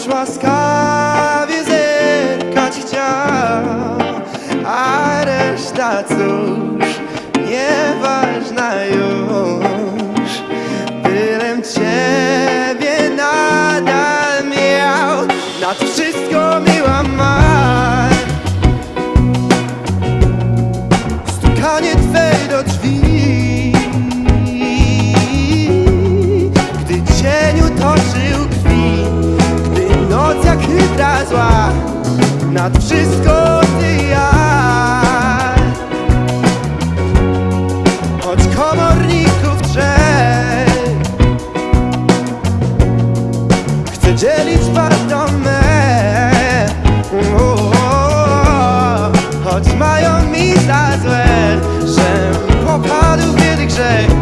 Wciąż łaskawie zerkać chciał A reszta cóż, nieważna już. Bylem Ciebie nadal miał Nad wszystko miła mań Stukanie Twej do drzwi hydra zła. Nad wszystko Ty ja. Choć komorników trzech. Chcę dzielić o, Choć mają mi za złe Że popadł w biedy grzech